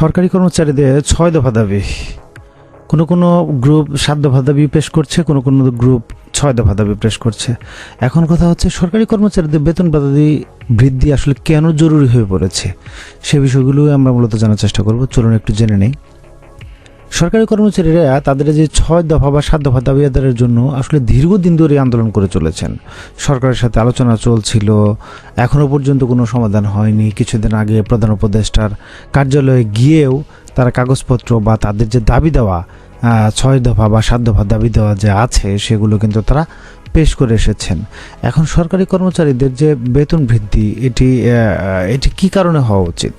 সরকারি কর্মচারীদের ছয় দফা দাবি। কোনো কোনো গ্রুপ সাত দফা দাবি পেশ করছে, কোনো কোনো গ্রুপ ছয় দফা দাবি পেশ করছে। এখন কথা হচ্ছে, সরকারি কর্মচারীদের বেতন বাদাদি বৃদ্ধি আসলে কেন জরুরি হয়ে পড়েছে? সে বিষয়গুলো আমরা মূলত জানার চেষ্টা করব। চলুন একটু জেনে নেই। সরকারি কর্মচারীরা তাদের যে ছয় দফা বা সাত দফা দাবি আদায়ের জন্য আসলে দীর্ঘদিন ধরে আন্দোলন করে চলেছেন। সরকারের সাথে আলোচনা চলছিল এখনও পর্যন্ত কোনো সমাধান হয়নি। কিছুদিন আগে প্রধান উপদেষ্টার কার্যালয়ে গিয়েও তারা কাগজপত্র বা তাদের যে দাবি দেওয়া ছয় দফা বা সাত দফা দাবি দেওয়া যে আছে, সেগুলো কিন্তু তারা পেশ করে এসেছেন। এখন সরকারি কর্মচারীদের যে বেতন বৃদ্ধি, এটি এটি কি কারণে হওয়া উচিত?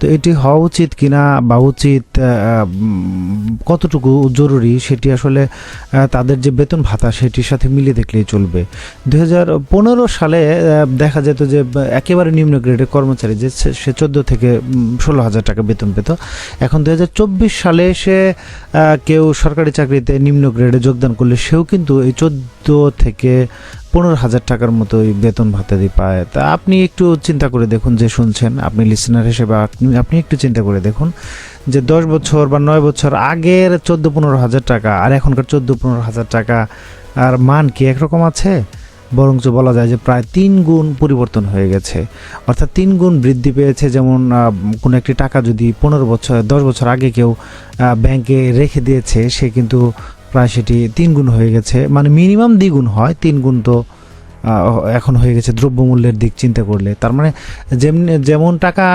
তো এটি হওয়া উচিত কিনা বা উচিত কতটুকু জরুরি সেটি আসলে তাদের যে বেতন ভাতা সেটির সাথে মিলিয়ে দেখলেই চলবে। দু হাজার পনেরো সালে দেখা যেত যে একেবারে নিম্ন গ্রেডের কর্মচারী যে সে- চোদ্দ থেকে ষোলো হাজার টাকা বেতন পেত। এখন দু হাজার চব্বিশ সালে সে কেউ সরকারি চাকরিতে নিম্ন গ্রেডে যোগদান করলে সেও কিন্তু এই চোদ্দ থেকে পনেরো হাজার টাকার মতোই বেতন ভাতা ভাতাদি পায়। তা আপনি একটু চিন্তা করে দেখুন যে শুনছেন, আপনি লিসেনার হিসেবে আপনি একটু চিন্তা করে দেখুন যে দশ বছর বা নয় বছর আগের চোদ্দ পনেরো হাজার টাকা আর এখনকার চোদ্দ পনেরো হাজার টাকা আর মান কি একরকম আছে? বরঞ্চ বলা যায় যে প্রায় তিন গুণ পরিবর্তন হয়ে গেছে। অর্থাৎ তিন গুণ বৃদ্ধি পেয়েছে যেমন কোনো একটি টাকা যদি পনেরো বছর, দশ বছর আগে কেউ ব্যাংকে রেখে দিয়েছে, সে কিন্তু প্রায় সেটি তিন গুণ হয়ে গেছে। মানে মিনিমাম দ্বিগুণ হয়, তিন গুণ তো এখন হয়ে গেছে দ্রব্যমূল্যের দিক চিন্তা করলে। তার মানে যেমনি, যেমন টাকা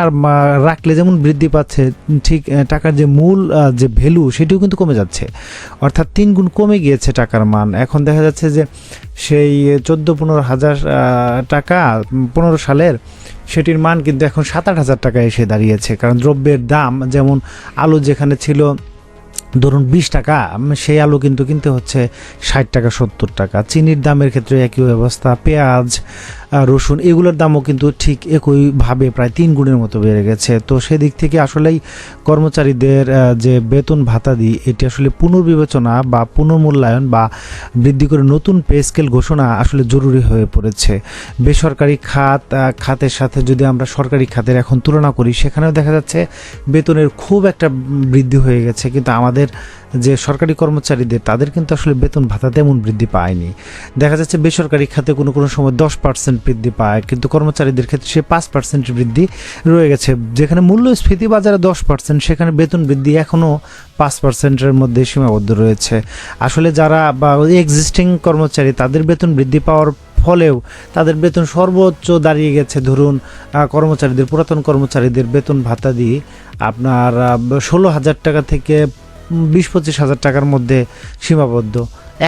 রাখলে যেমন বৃদ্ধি পাচ্ছে, ঠিক টাকার যে মূল যে ভ্যালু সেটিও কিন্তু কমে যাচ্ছে। অর্থাৎ তিন গুণ কমে গিয়েছে টাকার মান। এখন দেখা যাচ্ছে যে সেই চোদ্দ, পনেরো হাজার টাকা, পনেরো সালের সেটির মান কিন্তু এখন সাত, আট হাজার টাকা এসে দাঁড়িয়েছে। কারণ দ্রব্যের দাম, যেমন আলু যেখানে ছিল ধরুন বিশ টাকা সেই আলু কিন্তু কিনতে হচ্ছে ষাট টাকা, সত্তর টাকা। চিনির দামের ক্ষেত্রে একই ব্যবস্থা, পেঁয়াজ রসুন, এগুলোর দামও কিন্তু ঠিক একইভাবে প্রায় তিন গুণের মতো বেড়ে গেছে। তো সেদিক থেকে আসলেই কর্মচারীদের যে বেতন ভাতা দিই, এটি আসলে পুনর্বিবেচনা বা পুনর্মূল্যায়ন বা বৃদ্ধি করে নতুন পে স্কেল ঘোষণা আসলে জরুরি হয়ে পড়েছে। বেসরকারি খাত খাতের সাথে যদি আমরা সরকারি খাতের এখন তুলনা করি, সেখানেও দেখা যাচ্ছে বেতনের খুব একটা বৃদ্ধি হয়ে গেছে। কিন্তু আমাদের যে সরকারি কর্মচারীদের, তাদের কিন্তু আসলে বেতন ভাতা তেমন বৃদ্ধি পায়নি। দেখা যাচ্ছে বেসরকারি খাতে কোনো কোনো সময় দশ পার্সেন্ট বৃদ্ধি পায়, কিন্তু কর্মচারীদের ক্ষেত্রে সে পাঁচ পার্সেন্ট বৃদ্ধি রয়ে গেছে। যেখানে মূল্যস্ফীতি বাজারে দশ পার্সেন্ট সেখানে বেতন বৃদ্ধি এখনও পাঁচ পার্সেন্টের মধ্যে সীমাবদ্ধ রয়েছে। আসলে যারা বা এক্সিস্টিং কর্মচারী, তাদের বেতন বৃদ্ধি পাওয়ার ফলেও তাদের বেতন সর্বোচ্চ দাঁড়িয়ে গেছে। ধরুন কর্মচারীদের, পুরাতন কর্মচারীদের বেতন ভাতা দিয়ে আপনার ষোলো হাজার টাকা থেকে বিশ পঁচিশ হাজার টাকার মধ্যে সীমাবদ্ধ।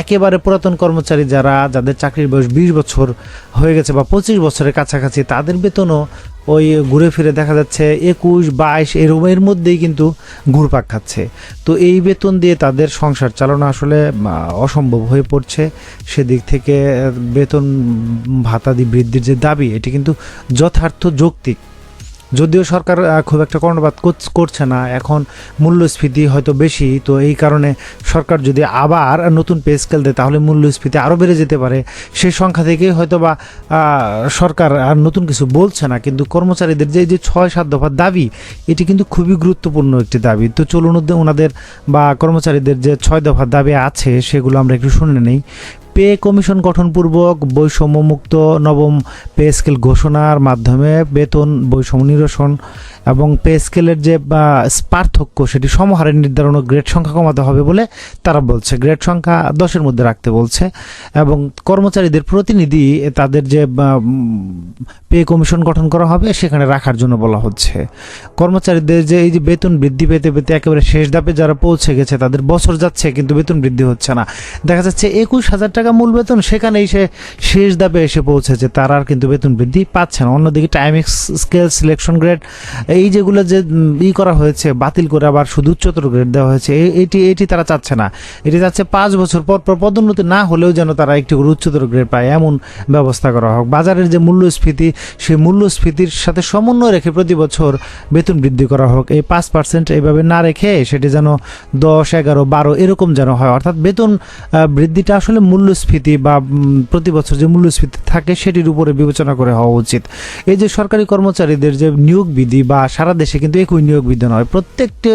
একেবারে পুরাতন কর্মচারী যারা, যাদের চাকরির বয়স বিশ বছর হয়ে গেছে বা পঁচিশ বছরের কাছাকাছি, তাদের বেতনও ওই ঘুরে ফিরে দেখা যাচ্ছে একুশ, বাইশ এরকম এর মধ্যেই কিন্তু ঘুরপাক খাচ্ছে। তো এই বেতন দিয়ে তাদের সংসার চালানো আসলে অসম্ভব হয়ে পড়ছে। সেদিক থেকে বেতন ভাতাদি বৃদ্ধির যে দাবি, এটি কিন্তু যথার্থ যৌক্তিক। যদিও সরকার খুব একটা কর্ণপাত করছে না, এখন মূল্যস্ফীতি হয়তো বেশি, তো এই কারণে সরকার যদি আবার নতুন পে স্কেল দেয়, তাহলে মূল্যস্ফীতি আরও বেড়ে যেতে পারে। সেই সংখ্যা থেকেই হয়তো বা সরকার আর নতুন কিছু বলছে না, কিন্তু কর্মচারীদের যে যে ছয়, সাত দফার দাবি, এটি কিন্তু খুবই গুরুত্বপূর্ণ একটি দাবি। তো চলুন ওনাদের বা কর্মচারীদের যে ছয় দফার দাবি আছে, সেগুলো আমরা একটু শুনে নেই। পে কমিশন গঠনপূর্বক বৈষম্যমুক্ত নবম পে স্কেল ঘোষণার মাধ্যমে বেতন বৈষম্য নিরসন এবং পে স্কেলের যে পার্থক্য সেটি সমহারে নির্ধারণ গ্রেড সংখ্যা কমাতে হবে বলে তারা বলছে। গ্রেড সংখ্যা দশের মধ্যে রাখতে বলছে এবং কর্মচারীদের প্রতিনিধি তাদের যে পে কমিশন গঠন করা হবে সেখানে রাখার জন্য বলা হচ্ছে। কর্মচারীদের যে, এই যে বেতন বৃদ্ধি পেতে পেতে একেবারে শেষ ধাপে যারা পৌঁছে গেছে তাদের বছর যাচ্ছে কিন্তু বেতন বৃদ্ধি হচ্ছে না। দেখা যাচ্ছে একুশ হাজার টাকা মূল বেতন সেখানেই সে শেষ ধাপে এসে পৌঁছেছে। তারা আর কিন্তু বেতন বৃদ্ধি পাচ্ছে না। অন্যদিকে টাইম স্কেল সিলেকশন গ্রেড এই যেগুলো যে ই করা হয়েছে, বাতিল করে আবার শুধু উচ্চতর গ্রেড দেওয়া হয়েছে এটি এটি তারা চাচ্ছে না। এটি চাচ্ছে পাঁচ বছর পর পর পদোন্নতি না হলেও যেন তারা একটি করে উচ্চতর গ্রেড পায়, এমন ব্যবস্থা করা হোক। বাজারের যে মূল্যস্ফীতি, সেই মূল্যস্ফীতির সাথে সমন্বয় রেখে প্রতি বছর বেতন বৃদ্ধি করা হোক। এই পাঁচ পার্সেন্ট এইভাবে না রেখে সেটি যেন দশ, এগারো, বারো এরকম যেন হয়। অর্থাৎ বেতন বৃদ্ধিটা আসলে মূল্যস্ফীতি বা প্রতি বছর যে মূল্যস্ফীতি থাকে, সেটির উপরে বিবেচনা করে হওয়া উচিত। এই যে সরকারি কর্মচারীদের যে নিয়োগ বিধি বা সারা দেশে কিন্তু একই নিয়োগ বিধি নয়। প্রত্যেকটি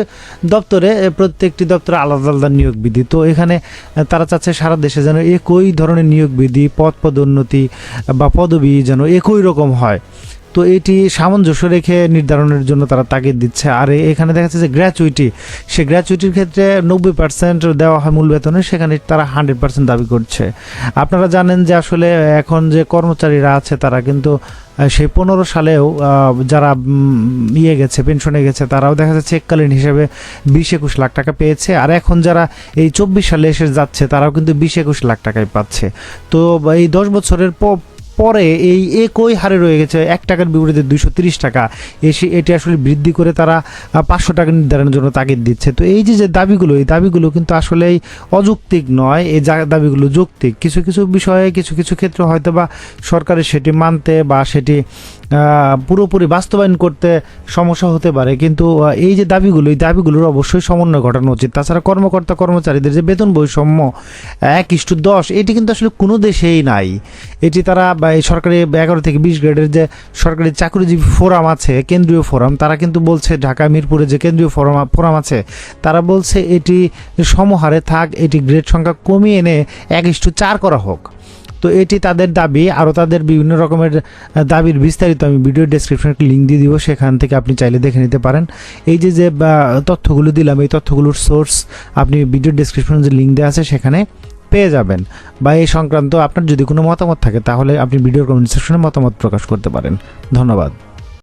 দপ্তরে প্রত্যেকটি দপ্তরে আলাদা আলাদা নিয়োগ বিধি তো এখানে তারা চাচ্ছে সারা দেশে যেন একই ধরনের নিয়োগ বিধি পদ পদোন্নতি বা পদবি যেন একই রকম হয়। তো এটি সামঞ্জস্য রেখে নির্ধারণের জন্য তারা তাগিদ দিচ্ছে। আর এখানে দেখা যাচ্ছে যে গ্র্যাচুইটি সে গ্র্যাচুইটির ক্ষেত্রে নব্বই পার্সেন্ট দেওয়া হয় মূল বেতনে, সেখানে তারা হান্ড্রেড পার্সেন্ট দাবি করছে। আপনারা জানেন যে আসলে এখন যে কর্মচারীরা আছে তারা কিন্তু সেই পনেরো সালেও যারা ইয়ে গেছে, পেনশনে গেছে, তারাও দেখা যাচ্ছে এককালীন হিসেবে বিশ একুশ লাখ টাকা পেয়েছে। আর এখন যারা এই চব্বিশ সালে এসে যাচ্ছে, তারাও কিন্তু বিশ একুশ লাখ টাকাই পাচ্ছে। তো এই দশ বছরের পরে এই একই হারে রয়ে গেছে এক টাকার বিপরীতে দুইশো তিরিশ টাকা। এসে এটি আসলে বৃদ্ধি করে তারা পাঁচশো টাকা নির্ধারণের জন্য তাগিদ দিচ্ছে। তো এই যে যে দাবিগুলো, এই দাবিগুলো কিন্তু আসলেই অযৌক্তিক নয়। এই যা- দাবিগুলো যৌক্তিক। কিছু কিছু বিষয়ে কিছু কিছু ক্ষেত্রে হয়তো বা সরকারের সেটি মানতে বা সেটি পুরোপুরি বাস্তবায়ন করতে সমস্যা হতে পারে। কিন্তু এই যে দাবিগুলো, এই দাবিগুলোর অবশ্যই সমন্বয় ঘটানো উচিত। তাছাড়া কর্মকর্তা, কর্মচারীদের যে বেতন বৈষম্য, এক ইস্টু দশ, এটি কিন্তু আসলে কোনো দেশেই নাই। এটি তারা বা এই সরকারি এগারো থেকে বিশ গ্রেডের যে সরকারি চাকরিজীবী ফোরাম আছে, কেন্দ্রীয় ফোরাম, তারা কিন্তু বলছে, ঢাকা, মিরপুরে যে কেন্দ্রীয় ফোরাম ফোরাম আছে, তারা বলছে এটি সমহারে থাক, এটি গ্রেড সংখ্যা কমিয়ে এনে এক ইস্টু চার করা হোক। তো এটি তাদের দাবি, আরও তাদের বিভিন্ন রকমের দাবির বিস্তারিত আমি ভিডিও ডেসক্রিপশনে লিঙ্ক দিয়ে দিব, সেখান থেকে আপনি চাইলে দেখে নিতে পারেন। এই যে যে তথ্যগুলো দিলাম, এই তথ্যগুলোর সোর্স আপনি ভিডিও ডেসক্রিপশনে যে লিঙ্ক দেওয়া আছে সেখানে পেয়ে যাবেন। বা এই সংক্রান্ত আপনার যদি কোনো মতামত থাকে, তাহলে আপনি ভিডিও কমেন্ট সেকশনে মতামত প্রকাশ করতে পারেন। ধন্যবাদ।